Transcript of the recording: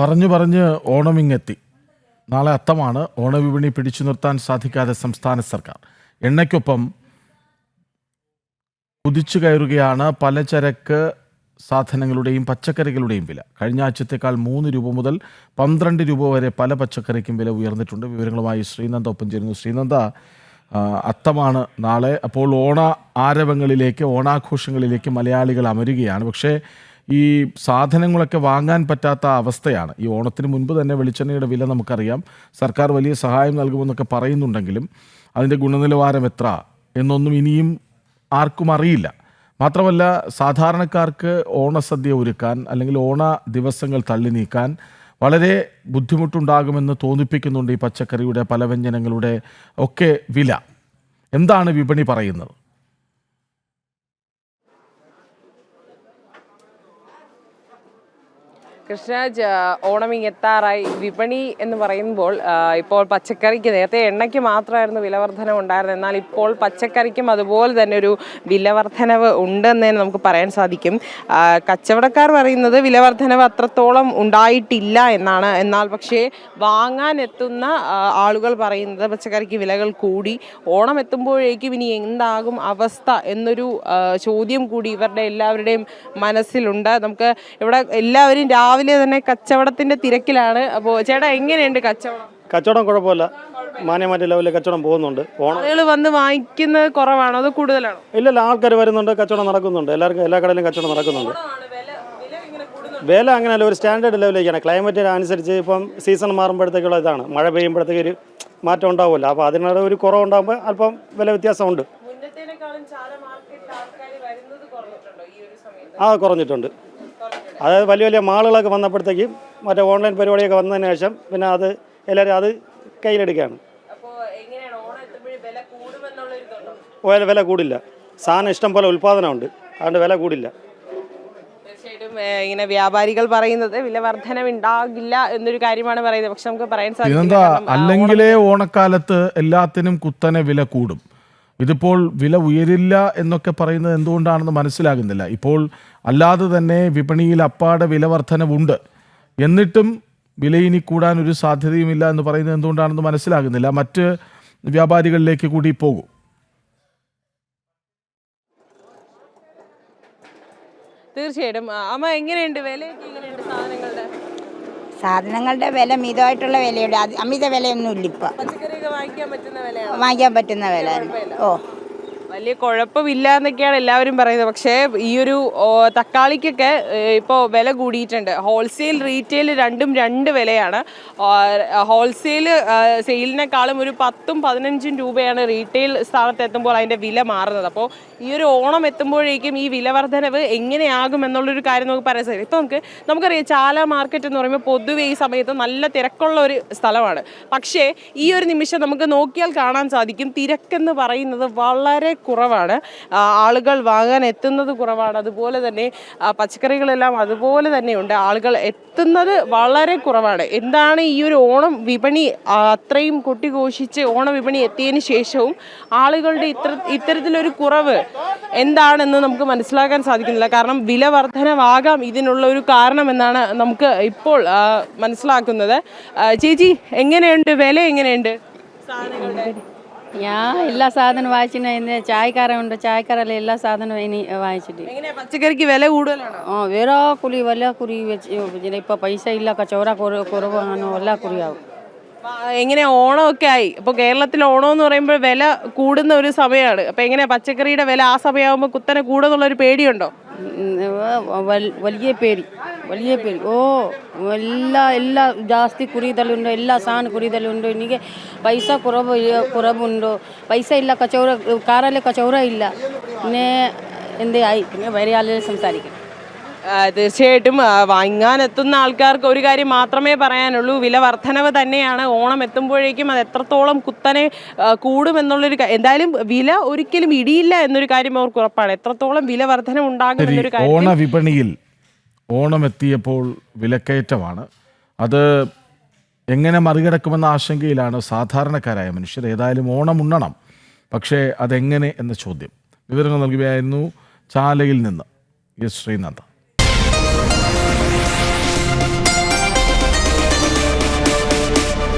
പറഞ്ഞു പറഞ്ഞ് ഓണമിങ്ങെത്തി. നാളെ അത്തമാണ് ഓണവിപണി പിടിച്ചു നിർത്താൻ സാധിക്കാതെ സംസ്ഥാന സർക്കാർ. എണ്ണയ്ക്കൊപ്പം കുതിച്ചു കയറുകയാണ് പലചരക്ക് സാധനങ്ങളുടെയും പച്ചക്കറികളുടെയും വില. കഴിഞ്ഞ ആഴ്ചത്തേക്കാൾ മൂന്ന് രൂപ മുതൽ പന്ത്രണ്ട് രൂപ വരെ പല പച്ചക്കറിക്കും വില ഉയർന്നിട്ടുണ്ട്. വിവരങ്ങളുമായി ശ്രീനന്ദ ഒപ്പം ചേരുന്നു. ശ്രീനന്ദ അത്തമാണ് നാളെ അപ്പോൾ ഓണ ആരവങ്ങളിലേക്ക് ഓണാഘോഷങ്ങളിലേക്ക് മലയാളികൾ അമരുകയാണ്. പക്ഷേ ഈ സാധനങ്ങളൊക്കെ വാങ്ങാൻ പറ്റാത്ത അവസ്ഥയാണ്. ഈ ഓണത്തിന് മുൻപ് തന്നെ വെളിച്ചെണ്ണയുടെ വില നമുക്കറിയാം. സർക്കാർ വലിയ സഹായം നൽകുമെന്നൊക്കെ പറയുന്നുണ്ടെങ്കിലും അതിന്റെ ഗുണനിലവാരം എത്ര എന്നൊന്നും ഇനിയും ആർക്കും അറിയില്ല. മാത്രമല്ല സാധാരണക്കാർക്ക് ഓണസദ്യ ഒരുക്കാൻ അല്ലെങ്കിൽ ഓണ ദിവസങ്ങൾ തള്ളി നീക്കാൻ വളരെ ബുദ്ധിമുട്ടുണ്ടാകുമെന്ന് തോന്നിപ്പിക്കുന്നുണ്ട് ഈ പച്ചക്കറിയുടെ പലവ്യഞ്ജനങ്ങളുടെ ഒക്കെ വില. എന്താണ് വിപണി പറയുന്നത്? കൃഷ്ണരാജ് ഓണം ഇങ്ങെത്താറായി വിപണി എന്ന് പറയുമ്പോൾ ഇപ്പോൾ പച്ചക്കറിക്ക് നേരത്തെ എണ്ണയ്ക്ക് മാത്രമായിരുന്നു വിലവർധനവ് ഉണ്ടായിരുന്നത്. എന്നാൽ ഇപ്പോൾ പച്ചക്കറിക്കും അതുപോലെ തന്നെ ഒരു വിലവർധനവ് ഉണ്ടെന്ന് തന്നെ നമുക്ക് പറയാൻ സാധിക്കും. കച്ചവടക്കാർ പറയുന്നത് വിലവർധനവ് അത്രത്തോളം ഉണ്ടായിട്ടില്ല എന്നാണ്. എന്നാൽ പക്ഷേ വാങ്ങാൻ എത്തുന്ന ആളുകൾ പറയുന്നത് പച്ചക്കറിക്ക് വിലകൾ കൂടി. ഓണം എത്തുമ്പോഴേക്കും ഇനി എന്താകും അവസ്ഥ എന്നൊരു ചോദ്യം കൂടി ഇവരുടെ എല്ലാവരുടെയും മനസ്സിലുണ്ട്. നമുക്ക് ഇവിടെ എല്ലാവരും രാവിലെ തന്നെ കച്ചവടത്തിന്റെ തിരക്കിലാണ്. അപ്പോൾ ചേട്ടാ എങ്ങനെയുണ്ട് കച്ചവടം? കച്ചവടം കുഴപ്പമില്ല. മാന്യമാറ്റ ലെവലിൽ കച്ചവടം പോകുന്നുണ്ട്. ആളുകൾ വന്ന് വാങ്ങിക്കുന്നത് കുറവാണോ? അതോ കൂടുതലാണോ? ഇല്ലല്ല ആൾക്കാർ വരുന്നുണ്ട് കച്ചവടം നടക്കുന്നുണ്ട്. എല്ലാവർക്കും എല്ലാ കടയിലും കച്ചവടം നടക്കുന്നുണ്ട്. വില അങ്ങനെയല്ല ഒരു സ്റ്റാൻഡേർഡ് ലെവലിലേക്കാണ്. ക്ലൈമറ്റ് അനുസരിച്ച് ഇപ്പം സീസൺ മാറുമ്പോഴത്തേക്കുള്ള ഇതാണ്. മഴ പെയ്യുമ്പോഴത്തേക്ക് ഒരു മാറ്റം ഉണ്ടാവില്ല അപ്പോൾ അതിനുള്ള ഒരു കുറവുണ്ടാകുമ്പോൾ അല്പം വില വ്യത്യാസമുണ്ട്. ആ കുറഞ്ഞിട്ടുണ്ട്. അതായത് വലിയ വലിയ മാളുകളൊക്കെ വന്നപ്പോഴത്തേക്കും മറ്റേ ഓൺലൈൻ പരിപാടിയൊക്കെ വന്നതിന് ശേഷം പിന്നെ അത് എല്ലാവരും അത് കയ്യിലെടുക്കുകയാണ്. അപ്പോൾ എങ്ങനെയാണ് ഓണം എത്തുമ്പോഴും വില കൂടില്ല. സാധനം ഇഷ്ടം പോലെ ഉൽപ്പാദനമുണ്ട് അതുകൊണ്ട് വില കൂടില്ല. തീർച്ചയായിട്ടും ഇങ്ങനെ വ്യാപാരികൾ പറയുന്നത് വില ഉണ്ടാകില്ല എന്നൊരു കാര്യമാണ് പറയുന്നത്. പക്ഷെ നമുക്ക് പറയാൻ സാധിക്കും അല്ലെങ്കിലേ ഓണക്കാലത്ത് എല്ലാത്തിനും കുത്തനെ വില കൂടും. ഇതിപ്പോൾ വില ഉയരില്ല എന്നൊക്കെ പറയുന്നത് എന്തുകൊണ്ടാണെന്ന് മനസ്സിലാകുന്നില്ല. ഇപ്പോൾ അല്ലാതെ തന്നെ വിപണിയിൽ അപ്പാടെ വില വർധനവുണ്ട് എന്നിട്ടും വില ഇനി കൂടാൻ ഒരു സാധ്യതയുമില്ല എന്ന് പറയുന്നത് എന്തുകൊണ്ടാണെന്ന് മനസ്സിലാകുന്നില്ല. മറ്റ് വ്യാപാരികളിലേക്ക് കൂടി പോകും. തീർച്ചയായിട്ടും. അമ്മ എങ്ങനെയുണ്ട്? വിലയൊക്കെ എങ്ങനെയുണ്ട്? സാധനങ്ങളുടെ സാധനങ്ങളുടെ വില മിതമായിട്ടുള്ള വിലയുണ്ട് അമിത വിലയൊന്നുമില്ല ഇപ്പൊ. വാങ്ങിക്കാൻ പറ്റുന്ന വില ഓ. വലിയ കുഴപ്പമില്ല എന്നൊക്കെയാണ് എല്ലാവരും പറയുന്നത്. പക്ഷേ ഈ ഒരു തക്കാളിക്കൊക്കെ ഇപ്പോൾ വില കൂടിയിട്ടുണ്ട്. ഹോൾസെയിൽ റീറ്റെയിൽ രണ്ടും രണ്ട് വിലയാണ്. ഹോൾസെയിൽ സെയിലിനേക്കാളും ഒരു പത്തും പതിനഞ്ചും രൂപയാണ് റീറ്റെയിൽ സ്ഥാനത്ത് എത്തുമ്പോൾ അതിന്റെ വില മാറുന്നത്. അപ്പോൾ ഈ ഒരു ഓണം എത്തുമ്പോഴേക്കും ഈ വില വർധനവ് എങ്ങനെയാകും എന്നുള്ളൊരു കാര്യം നമുക്ക് പറയാൻ സാധിക്കും. ഇപ്പോൾ നമുക്ക് നമുക്കറിയാം ചാല മാർക്കറ്റ് എന്ന് പറയുമ്പോൾ പൊതുവെ ഈ സമയത്ത് നല്ല തിരക്കുള്ള ഒരു സ്ഥലമാണ്. പക്ഷേ ഈ ഒരു നിമിഷം നമുക്ക് നോക്കിയാൽ കാണാൻ സാധിക്കും. തിരക്കെന്ന് പറയുന്നത് വളരെ കുറവാണ്. ആളുകൾ വാങ്ങാൻ എത്തുന്നത് കുറവാണ്. അതുപോലെ തന്നെ പച്ചക്കറികളെല്ലാം അതുപോലെ തന്നെയുണ്ട്. ആളുകൾ എത്തുന്നത് വളരെ കുറവാണ്. എന്താണ് ഈ ഒരു ഓണം വിപണി അത്രയും കൊട്ടിഘോഷിച്ച് ഓണവിപണി എത്തിയതിന് ശേഷവും ആളുകളുടെ ഇത്ര ഇത്തരത്തിലൊരു കുറവ് എന്താണെന്ന് നമുക്ക് മനസ്സിലാക്കാൻ സാധിക്കുന്നില്ല. കാരണം വില വർധനവാകാം ഇതിനുള്ള ഒരു കാരണം എന്നാണ് നമുക്ക് ഇപ്പോൾ മനസ്സിലാക്കുന്നത്. ചേച്ചി എങ്ങനെയുണ്ട്? വില എങ്ങനെയുണ്ട്? സാധനങ്ങളുടെ ഞാൻ എല്ലാ സാധനവും വാങ്ങിച്ചിട്ട് ചായക്കാരുണ്ട് ചായക്കാരല്ല എല്ലാ സാധനവും ഇനി വാങ്ങിച്ചിട്ട്. എങ്ങനെയാ? പച്ചക്കറിക്ക് വില കൂടുതലാണോ? ആ വേറെ കുറി വല്ല കുറി വെച്ച് ഇപ്പൊ പൈസ ഇല്ല. കച്ചവട കുറവ് കുറവാണോ. എല്ലാ കുറിയാവും. എങ്ങനെ ഓണം ഓണമൊക്കെ ആയി. ഇപ്പൊ കേരളത്തിൽ ഓണം എന്ന് പറയുമ്പോൾ വില കൂടുന്ന ഒരു സമയമാണ് അപ്പോൾ എങ്ങനെ പച്ചക്കറിയുടെ വില ആ സമയമാകുമ്പോൾ കുത്തനെ കൂടുന്നുള്ളൊരു പേടിയുണ്ടോ? വലിയ പേര് വലിയ പേര് ಓ ಎಲ್ಲ ಎಲ್ಲ ಜಾಸ್ತಿ ಕುರಿದಲ್ಲುಂಟು ಎಲ್ಲ ಸಾನ್ ಕುರಿದಲ್ಲುಂಟು ನಿನಗೆ ಪೈಸಾ ಕುರಬು ಕುರಬುಂಟು ಪೈಸಾ ಇಲ್ಲ ಕಚೌರ ಕಾರಲ್ಲಿ ಕಚೌರ ಇಲ್ಲ പിന്നെ എന്തേ ആയി പിന്നെ വേറെ ആളുകൾ സംസാരിക്കും ആ, തീർച്ചയായിട്ടും ആ, വാങ്ങാനെത്തുന്ന ആൾക്കാർക്ക് ഒരു കാര്യം മാത്രമേ പറയാനുള്ളൂ വില വർധനവ് തന്നെയാണ് ഓണം എത്തുമ്പോഴേക്കും അത് എത്രത്തോളം കുത്തനെ ആ, കൂടുമെന്നുള്ളൊരു ക- എന്തായാലും വില ഒരിക്കലും ഇടിയില്ല എന്നൊരു കാര്യം അവർക്ക് ഉറപ്പാണ് എത്രത്തോളം വില വർധന ഉണ്ടാകും ശരി എന്നൊരു കാര്യം ഓണ വിപണിയിൽ ഓണം എത്തിയപ്പോൾ വിലക്കയറ്റമാണ്. അത് എങ്ങനെ മറികടക്കുമെന്ന ആശങ്കയിലാണ് സാധാരണക്കാരായ മനുഷ്യർ ഏതായാലും ഓണം ഉണ്ണണം. പക്ഷേ അതെങ്ങനെ എന്ന ചോദ്യം. വിവരങ്ങൾ നൽകുകയായിരുന്നു ചാലയിൽ നിന്ന് എസ് ശ്രീനാഥ്